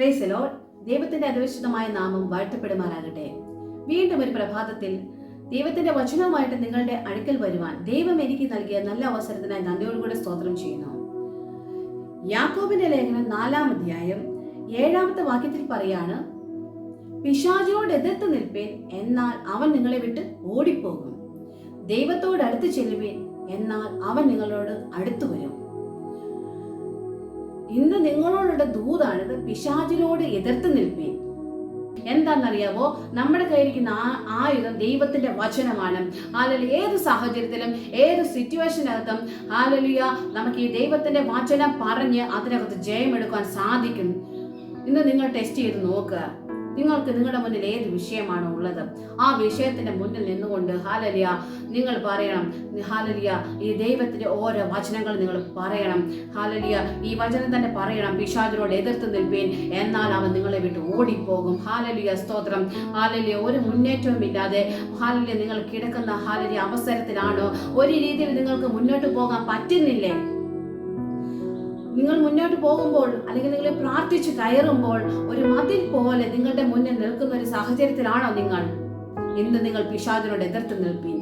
പ്രേസലോ ദൈവത്തിന്റെ അതിവിശുദ്ധമായ നാമം വാഴ്ത്തപ്പെടുമാറാകട്ടെ. വീണ്ടും ഒരു പ്രഭാതത്തിൽ ദൈവത്തിന്റെ വചനവുമായിട്ട് നിങ്ങളുടെ അടുക്കൽ വരുവാൻ ദൈവം എനിക്ക് നൽകിയ നല്ല അവസരത്തിനായി നന്ദിയോടുകൂടെ സ്തോത്രം ചെയ്യുന്നു. യാക്കോബിന്റെ ലേഖനം നാലാം അധ്യായം ഏഴാമത്തെ വാക്യത്തിൽ പറയാണ് പിശാചിനോട് എതിർത്ത് നിൽപ്പേൻ എന്നാൽ അവൻ നിങ്ങളെ വിട്ട് ഓടിപ്പോകും. ദൈവത്തോട് അടുത്ത് ചെല്ലുവേൻ എന്നാൽ അവൻ നിങ്ങളോട് അടുത്തു വരും. ഇന്ന് നിങ്ങളോടുള്ള ദൂതാണിത് പിശാചിനോട് എതിർത്ത് നിൽപ്പി എന്താണെന്നറിയാവോ? നമ്മുടെ കയ്യിരിക്കുന്ന ആ ആയുധം ദൈവത്തിന്റെ വചനമാണ്. ആലലി ഏത് സാഹചര്യത്തിലും ഏത് സിറ്റുവേഷനകത്തും ആലലിയ നമുക്ക് ഈ ദൈവത്തിന്റെ വചനം പറഞ്ഞ് അതിനകത്ത് ജയമെടുക്കാൻ സാധിക്കും. ഇന്ന് നിങ്ങൾ ടെസ്റ്റ് ചെയ്ത് നോക്കുക നിങ്ങൾക്ക് നിങ്ങളുടെ മുന്നിൽ ഏത് വിഷയമാണോ ഉള്ളത് ആ വിഷയത്തിന്റെ മുന്നിൽ നിന്നുകൊണ്ട് ഹാലലിയ നിങ്ങൾ പറയണം ഹാലലിയ ഈ ദൈവത്തിന്റെ ഓരോ വചനങ്ങൾ നിങ്ങൾ പറയണം. ഹാലലിയ ഈ വചനം തന്നെ പറയണം പിശാചിനോട് എതിർത്ത് നിൽപ്പീൻ എന്നാൽ അവൻ നിങ്ങളെ വിട്ട് ഓടിപ്പോകും. ഹാലലിയ സ്തോത്രം. ഹാലലിയ ഒരു മുന്നേറ്റവും ഇല്ലാതെ ഹാലലിയ നിങ്ങൾ കിടക്കുന്ന ഹാലലിയ അവസരത്തിലാണോ? ഒരു രീതിയിൽ നിങ്ങൾക്ക് മുന്നോട്ട് പോകാൻ പറ്റുന്നില്ലേ? മുന്നോട്ട് പോകുമ്പോൾ അല്ലെങ്കിൽ നിങ്ങൾ പ്രാർത്ഥിച്ച് കയറുമ്പോൾ ഒരു മതിൽ പോലെ നിങ്ങളുടെ മുന്നിൽ നിൽക്കുന്ന ഒരു സാഹചര്യത്തിലാണോ നിങ്ങൾ? ഇന്ന് നിങ്ങൾ പിശാദിനോട് എതിർത്ത് നിൽപ്പീൻ.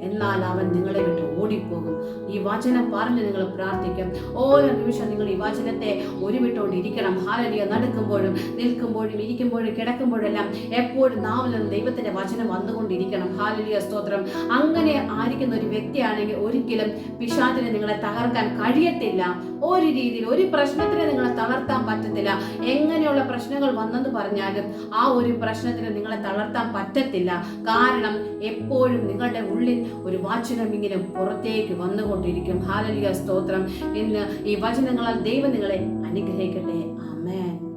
എന്നാൽ അവൻ നിങ്ങളെ വിട്ട് ഓടിപ്പോകും. ഈ വചനം പറഞ്ഞ് നിങ്ങൾ പ്രാർത്ഥിക്കും. ഓരോ നിമിഷം നിങ്ങൾ ഈ വചനത്തെ ഒരുവിട്ടുകൊണ്ടിരിക്കണം ഹാലലിയ. നടക്കുമ്പോഴും നിൽക്കുമ്പോഴും ഇരിക്കുമ്പോഴും കിടക്കുമ്പോഴെല്ലാം എപ്പോഴും നാവിൽ നിന്ന് ദൈവത്തിന്റെ വചനം വന്നുകൊണ്ടിരിക്കണം. ഹാലലിയ. സ്തോത്രം. അങ്ങനെ ആയിരിക്കുന്ന ഒരു വ്യക്തിയാണെങ്കിൽ ഒരിക്കലും പിശാചിനെ നിങ്ങളെ തകർക്കാൻ കഴിയത്തില്ല. ഒരു രീതിയിൽ ഒരു പ്രശ്നത്തിനെ നിങ്ങളെ തളർത്താൻ പറ്റത്തില്ല. എങ്ങനെയുള്ള പ്രശ്നങ്ങൾ വന്നെന്ന് പറഞ്ഞാലും ആ ഒരു പ്രശ്നത്തിന് നിങ്ങളെ തളർത്താൻ പറ്റത്തില്ല. കാരണം എപ്പോഴും നിങ്ങളുടെ ഉള്ളിൽ ഒരു വാചനം ഇങ്ങനെ പുറത്തേക്ക് വന്നുകൊണ്ടിരിക്കും. ഹാലലിയ സ്തോത്രം. ഇന്ന് ഈ വചനങ്ങളാൽ ദൈവം നിങ്ങളെ അനുഗ്രഹിക്കട്ടെ. ആമേൻ.